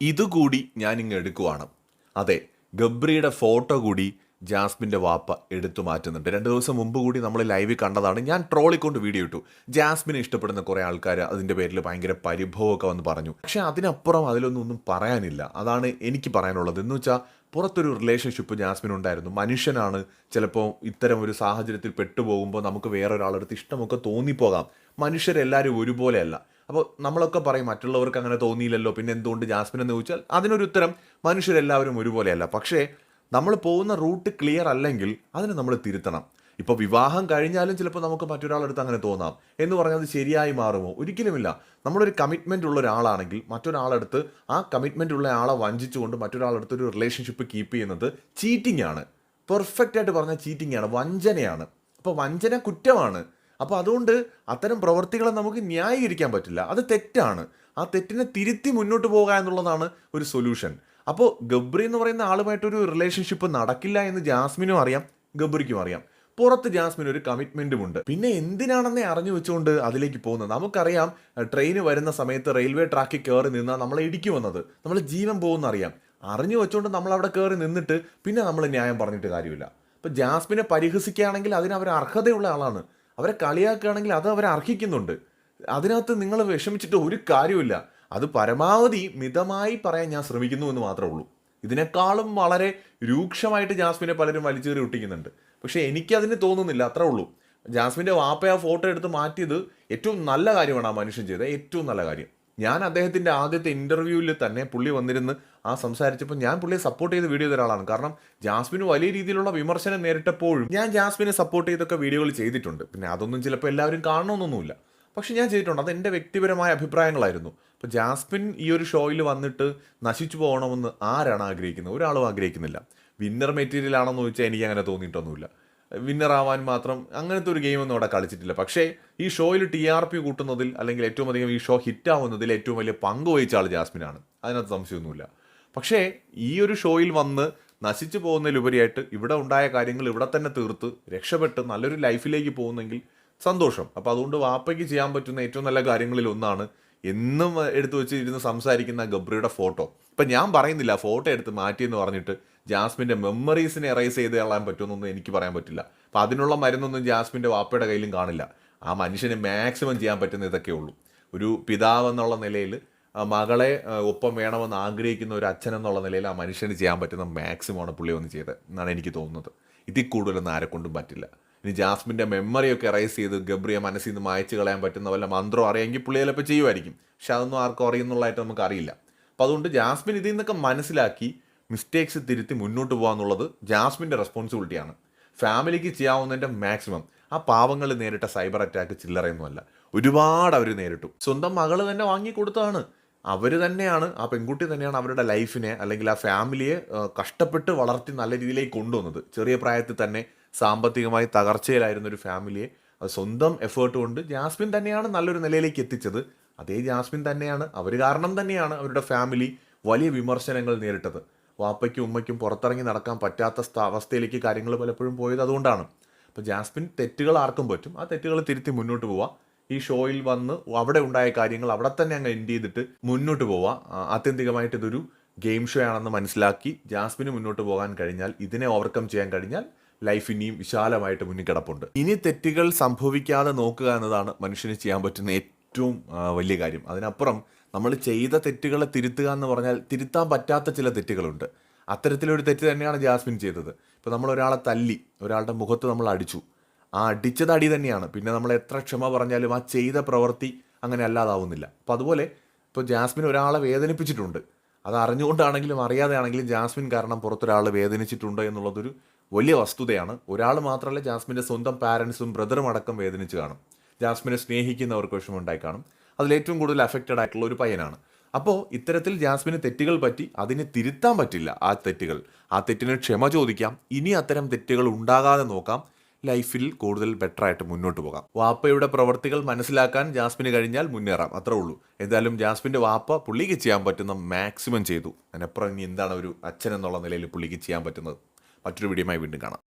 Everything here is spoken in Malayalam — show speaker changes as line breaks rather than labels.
ഇതുകൂടി ഞാനിങ്ങ് എടുക്കുവാണ്. അതെ ഗബ്രിയുടെ ഫോട്ടോ കൂടി ജാസ്മിന്റെ വാപ്പ എടുത്തു മാറ്റുന്നുണ്ട്. രണ്ട് ദിവസം മുമ്പ് കൂടി നമ്മൾ ലൈവിൽ കണ്ടതാണ്. ഞാൻ ട്രോളിക്കൊണ്ട് വീഡിയോ ഇട്ടു. ജാസ്മിനെ ഇഷ്ടപ്പെടുന്ന കുറേ ആൾക്കാർ അതിന്റെ പേരിൽ ഭയങ്കര പരിഭവമൊക്കെ വന്ന് പറഞ്ഞു. പക്ഷേ അതിനപ്പുറം അതിലൊന്നും ഒന്നും പറയാനില്ല. അതാണ് എനിക്ക് പറയാനുള്ളത്. എന്ന് വെച്ചാൽ പുറത്തൊരു റിലേഷൻഷിപ്പ് ജാസ്മിൻ ഉണ്ടായിരുന്നു മനുഷ്യനാണ്. ചിലപ്പോൾ ഇത്തരം ഒരു സാഹചര്യത്തിൽ പെട്ടുപോകുമ്പോൾ നമുക്ക് വേറെ വേറൊരാളടുത്ത് ഇഷ്ടമൊക്കെ തോന്നിപ്പോകാം. മനുഷ്യരെല്ലാവരും ഒരുപോലെയല്ല. അപ്പോൾ നമ്മളൊക്കെ പറയും മറ്റുള്ളവർക്ക് അങ്ങനെ തോന്നിയില്ലല്ലോ പിന്നെ എന്തുകൊണ്ട് ജാസ്മിൻ എന്ന് ചോദിച്ചാൽ അതിനൊരു ഉത്തരം മനുഷ്യരെല്ലാവരും ഒരുപോലെയല്ല. പക്ഷേ നമ്മൾ പോകുന്ന റൂട്ട് ക്ലിയർ അല്ലെങ്കിൽ അതിനെ നമ്മൾ തിരുത്തണം. ഇപ്പോൾ വിവാഹം കഴിഞ്ഞാലും ചിലപ്പോൾ നമുക്ക് മറ്റൊരാളെടുത്ത് അങ്ങനെ തോന്നാം. എന്ന് പറഞ്ഞാൽ അത് ശരിയായി മാറുമോ? ഒരിക്കലുമില്ല. നമ്മളൊരു കമ്മിറ്റ്മെന്റ് ഉള്ള ഒരാളാണെങ്കിൽ മറ്റൊരാളെടുത്ത് ആ കമ്മിറ്റ്മെന്റ് ഉള്ള ആളെ വഞ്ചിച്ചുകൊണ്ട് മറ്റൊരാളെടുത്ത് ഒരു റിലേഷൻഷിപ്പ് കീപ്പ് ചെയ്യുന്നത് ചീറ്റിംഗ് ആണ്. പെർഫെക്റ്റ് ആയിട്ട് പറഞ്ഞാൽ ചീറ്റിംഗ് ആണ്. വഞ്ചനയാണ്. അപ്പോൾ വഞ്ചന കുറ്റമാണ്. അപ്പോൾ അതുകൊണ്ട് അത്തരം പ്രവർത്തികളെ നമുക്ക് ന്യായീകരിക്കാൻ പറ്റില്ല. അത് തെറ്റാണ്. ആ തെറ്റിനെ തിരുത്തി മുന്നോട്ട് പോകുക എന്നുള്ളതാണ് ഒരു സൊല്യൂഷൻ. അപ്പോൾ ഗബ്രി എന്ന് പറയുന്ന ആളുമായിട്ടൊരു റിലേഷൻഷിപ്പ് നടക്കില്ല എന്ന് ജാസ്മിനും അറിയാം ഗബ്രിക്കും അറിയാം. പുറത്ത് ജാസ്മിൻ ഒരു കമ്മിറ്റ്മെന്റും ഉണ്ട്. പിന്നെ എന്തിനാണെന്നേ അറിഞ്ഞു വെച്ചുകൊണ്ട് അതിലേക്ക് പോകുന്നത്? നമുക്കറിയാം ട്രെയിൻ വരുന്ന സമയത്ത് റെയിൽവേ ട്രാക്കിൽ കയറി നിന്നാൽ നമ്മളെ ഇടിക്കു വന്നത് നമ്മൾ ജീവൻ പോകുമെന്ന് അറിയാം. അറിഞ്ഞു വെച്ചുകൊണ്ട് നമ്മൾ അവിടെ കയറി നിന്നിട്ട് പിന്നെ നമ്മൾ ന്യായം പറഞ്ഞിട്ട് കാര്യമില്ല. അപ്പോൾ ജാസ്മിനെ പരിഹസിക്കുകയാണെങ്കിൽ അതിന് അവർ അർഹതയുള്ള ആളാണ്. അവരെ കളിയാക്കുകയാണെങ്കിൽ അത് അവരെ അർഹിക്കുന്നുണ്ട്. അതിനകത്ത് നിങ്ങൾ വിഷമിച്ചിട്ട് ഒരു കാര്യമില്ല അത് പരമാവധി മിതമായി പറയാൻ ഞാൻ ശ്രമിക്കുന്നു എന്ന് മാത്രമേ ഉള്ളൂ. ഇതിനേക്കാളും വളരെ രൂക്ഷമായിട്ട് ജാസ്മിനെ പലരും വലിച്ചേറി ഒട്ടിക്കുന്നുണ്ട്. പക്ഷേ എനിക്കതിന് തോന്നുന്നില്ല. അത്രേ ഉള്ളൂ. ജാസ്മിന്റെ വാപ്പ ആ ഫോട്ടോ എടുത്ത് മാറ്റിയത് ഏറ്റവും നല്ല കാര്യമാണ് ആ മനുഷ്യൻ ചെയ്തത് ഏറ്റവും നല്ല കാര്യം. ഞാൻ അദ്ദേഹത്തിന്റെ ആദ്യത്തെ ഇന്റർവ്യൂവിൽ തന്നെ പുള്ളി വന്നിരുന്ന് ആ സംസാരിച്ചപ്പോൾ ഞാൻ പുള്ളിയെ സപ്പോർട്ട് ചെയ്ത വീഡിയോ ഒരാളാണ് കാരണം ജാസ്മിന് വലിയ രീതിയിലുള്ള വിമർശനം നേരിട്ടപ്പോഴും ഞാൻ ജാസ്മിനെ സപ്പോർട്ട് ചെയ്തൊക്കെ വീഡിയോകൾ ചെയ്തിട്ടുണ്ട്. പിന്നെ അതൊന്നും ചിലപ്പോൾ എല്ലാവരും കാണണമെന്നൊന്നുമില്ല. പക്ഷെ ഞാൻ ചെയ്തിട്ടുണ്ട്. അത് എന്റെ വ്യക്തിപരമായ അഭിപ്രായങ്ങളായിരുന്നു. അപ്പോൾ ജാസ്മിൻ ഈ ഒരു ഷോയിൽ വന്നിട്ട് നശിച്ചു പോകണമെന്ന് ആരാണ് ആഗ്രഹിക്കുന്നത്? ഒരാളും ആഗ്രഹിക്കുന്നില്ല. വിന്നർ മെറ്റീരിയൽ ആണെന്ന് ചോദിച്ചാൽ എനിക്ക് അങ്ങനെ തോന്നിയിട്ടൊന്നുമില്ല. വിന്നർ ആവാൻ മാത്രം അങ്ങനത്തെ ഒരു ഗെയിമൊന്നും അവിടെ കളിച്ചിട്ടില്ല. പക്ഷേ ഈ ഷോയിൽ ടി ആർ പി കൂട്ടുന്നതിൽ അല്ലെങ്കിൽ ഏറ്റവും അധികം ഈ ഷോ ഹിറ്റ് ആവുന്നതിൽ ഏറ്റവും വലിയ പങ്ക് വഹിച്ച ആൾ ജാസ്മിനാണ്. അതിനകത്ത് സംശയമൊന്നുമില്ല. പക്ഷേ ഈ ഒരു ഷോയിൽ വന്ന് നശിച്ചു പോകുന്നതിലുപരിയായിട്ട് ഇവിടെ ഉണ്ടായ കാര്യങ്ങൾ ഇവിടെ തന്നെ തീർത്ത് രക്ഷപ്പെട്ട് നല്ലൊരു ലൈഫിലേക്ക് പോകുന്നെങ്കിൽ സന്തോഷം. അപ്പോൾ അതുകൊണ്ട് വാപ്പയ്ക്ക് ചെയ്യാൻ പറ്റുന്ന ഏറ്റവും നല്ല കാര്യങ്ങളിൽ ഒന്നാണ് എന്നും എടുത്തു വെച്ച് ഇരുന്ന് സംസാരിക്കുന്ന ഗബ്രിയുടെ ഫോട്ടോ. ഇപ്പം ഞാൻ പറയുന്നില്ല ഫോട്ടോ എടുത്ത് മാറ്റിയെന്ന് പറഞ്ഞിട്ട് ജാസ്മിന്റെ മെമ്മറീസിനെ എറൈസ് ചെയ്ത് കളയാൻ പറ്റുമെന്നൊന്നും എനിക്ക് പറയാൻ പറ്റില്ല. അപ്പം അതിനുള്ള മരുന്നൊന്നും ജാസ്മിന്റെ വാപ്പയുടെ കയ്യിലും കാണില്ല. ആ മനുഷ്യന് മാക്സിമം ചെയ്യാൻ പറ്റുന്ന ഇതൊക്കെ ഉള്ളൂ. ഒരു പിതാവ് എന്നുള്ള നിലയിൽ മകളെ ഒപ്പം വേണമെന്ന് ആഗ്രഹിക്കുന്ന ഒരു അച്ഛൻ എന്നുള്ള നിലയിൽ ആ മനുഷ്യന് ചെയ്യാൻ പറ്റുന്ന മാക്സിമമാണ് പുള്ളി ഒന്ന് ചെയ്തത് എന്നാണ് എനിക്ക് തോന്നുന്നത്. ഇതിൽ കൂടുതലൊന്നും ആരെക്കൊണ്ടും പറ്റില്ല. ഇനി ജാസ്മിന്റെ മെമ്മറിയൊക്കെ എറൈസ് ചെയ്ത് ഗബ്രിയെ മനസ്സിൽ നിന്ന് മായച്ചു കളയാൻ പറ്റുന്ന വല്ല മന്ത്രം അറിയാമെങ്കിൽ പുള്ളി ചിലപ്പോൾ ചെയ്യുമായിരിക്കും. പക്ഷെ അതൊന്നും ആർക്കും അറിയുന്നുള്ളതായിട്ട് നമുക്ക് അറിയില്ല അപ്പോൾ അതുകൊണ്ട് ജാസ്മിൻ ഇതിൽ നിന്നൊക്കെ മനസ്സിലാക്കി മിസ്റ്റേക്സ് തിരുത്തി മുന്നോട്ട് പോകാന്നുള്ളത് ജാസ്മിന്റെ റെസ്പോൺസിബിലിറ്റിയാണ് ഫാമിലിക്ക് ചെയ്യാവുന്നതിന്റെ മാക്സിമം ആ പാവങ്ങൾ നേരിട്ട സൈബർ അറ്റാക്ക് ചില്ലറയൊന്നുമല്ല. ഒരുപാട് അവർ നേരിട്ടു. സ്വന്തം മകൾ തന്നെ വാങ്ങി കൊടുത്തതാണ്. അവർ തന്നെയാണ് ആ പെൺകുട്ടി തന്നെയാണ് അവരുടെ ലൈഫിനെ അല്ലെങ്കിൽ ആ ഫാമിലിയെ കഷ്ടപ്പെട്ട് വളർത്തി നല്ല രീതിയിലേക്ക് കൊണ്ടുവന്നത്. ചെറിയ പ്രായത്തിൽ തന്നെ സാമ്പത്തികമായി തകർച്ചയിലായിരുന്ന ഒരു ഫാമിലിയെ സ്വന്തം എഫേർട്ട് കൊണ്ട് ജാസ്മിൻ തന്നെയാണ് നല്ലൊരു നിലയിലേക്ക് എത്തിച്ചത്. അതേ ജാസ്മിൻ തന്നെയാണ്. അവർ കാരണം തന്നെയാണ് അവരുടെ ഫാമിലി വലിയ വിമർശനങ്ങൾ നേരിട്ടത്. വാപ്പയ്ക്കും ഉമ്മയ്ക്കും പുറത്തിറങ്ങി നടക്കാൻ പറ്റാത്ത അവസ്ഥയിലേക്ക് കാര്യങ്ങൾ പലപ്പോഴും പോയത് അതുകൊണ്ടാണ്. അപ്പോൾ ജാസ്മിൻ തെറ്റുകൾ ആർക്കും പറ്റും. ആ തെറ്റുകൾ തിരുത്തി മുന്നോട്ട് പോവാം. ഈ ഷോയിൽ വന്ന് അവിടെ ഉണ്ടായ കാര്യങ്ങൾ അവിടെ തന്നെ അങ്ങ് എൻഡ് ചെയ്തിട്ട് മുന്നോട്ട് പോവാം. ആ, ആത്യന്തികമായിട്ട് ഇതൊരു ഗെയിം ഷോ ആണെന്ന് മനസ്സിലാക്കി ജാസ്മിന് മുന്നോട്ട് പോകാൻ കഴിഞ്ഞാൽ ഇതിനെ ഓവർകം ചെയ്യാൻ കഴിഞ്ഞാൽ ലൈഫ് ഇനിയും വിശാലമായിട്ട് മുന്നിൽ കിടപ്പുണ്ട്. ഇനി തെറ്റുകൾ സംഭവിക്കാതെ നോക്കുക എന്നതാണ് മനുഷ്യന് ചെയ്യാൻ പറ്റുന്ന ഏറ്റവും വലിയ കാര്യം. അതിനപ്പുറം നമ്മൾ ചെയ്ത തെറ്റുകളെ തിരുത്തുക എന്ന് പറഞ്ഞാൽ തിരുത്താൻ പറ്റാത്ത ചില തെറ്റുകളുണ്ട്. അത്തരത്തിലൊരു തെറ്റ് തന്നെയാണ് ജാസ്മിൻ ചെയ്തത്. ഇപ്പോൾ നമ്മൾ ഒരാളെ തല്ലി ഒരാളുടെ മുഖത്ത് നമ്മൾ അടിച്ചു. ആ അടിച്ചത് അടി തന്നെയാണ്. പിന്നെ നമ്മൾ എത്ര ക്ഷമ പറഞ്ഞാലും ആ ചെയ്ത പ്രവൃത്തി അങ്ങനെ അല്ലാതാവുന്നില്ല. അപ്പോൾ അതുപോലെ ഇപ്പോൾ ജാസ്മിൻ ഒരാളെ വേദനിപ്പിച്ചിട്ടുണ്ട്. അത് അറിഞ്ഞുകൊണ്ടാണെങ്കിലും അറിയാതെയാണെങ്കിലും ജാസ്മിൻ കാരണം പുറത്തൊരാൾ വേദനിച്ചിട്ടുണ്ട് എന്നുള്ളതൊരു വലിയ വസ്തുതയാണ്. ഒരാൾ മാത്രമല്ല ജാസ്മിന്റെ സ്വന്തം പാരൻസും ബ്രദറും അടക്കം വേദനിച്ച് കാണും. ജാസ്മിനെ സ്നേഹിക്കുന്നവർക്ക് വിഷമമുണ്ടായി കാണും. അതിലേറ്റവും കൂടുതൽ അഫക്റ്റഡ് ആയിട്ടുള്ള ഒരു പയ്യനാണ്. അപ്പോൾ ഇത്തരത്തിൽ ജാസ്മിന് തെറ്റുകൾ പറ്റി അതിനെ തിരുത്താൻ പറ്റില്ല ആ തെറ്റുകൾ. ആ തെറ്റിന് ക്ഷമ ചോദിക്കാം. ഇനി അത്തരം തെറ്റുകൾ ഉണ്ടാകാതെ നോക്കാം. ലൈഫിൽ കൂടുതൽ ബെറ്റർ ആയിട്ട് മുന്നോട്ട് പോകാം. വാപ്പയുടെ പ്രവർത്തികൾ മനസ്സിലാക്കാൻ ജാസ്മിന് കഴിഞ്ഞാൽ മുന്നേറാം. അത്രേ ഉള്ളൂ. എന്തായാലും ജാസ്മിന്റെ വാപ്പ പുള്ളിക്ക് ചെയ്യാൻ പറ്റുന്ന മാക്സിമം ചെയ്തു. അതിനപ്പുറം ഇനി എന്താണ് ഒരു അച്ഛൻ എന്നുള്ള നിലയിൽ പുള്ളിക്ക് ചെയ്യാൻ പറ്റുന്നത്? മറ്റൊരു വീഡിയോയുമായി വീണ്ടും കാണാം.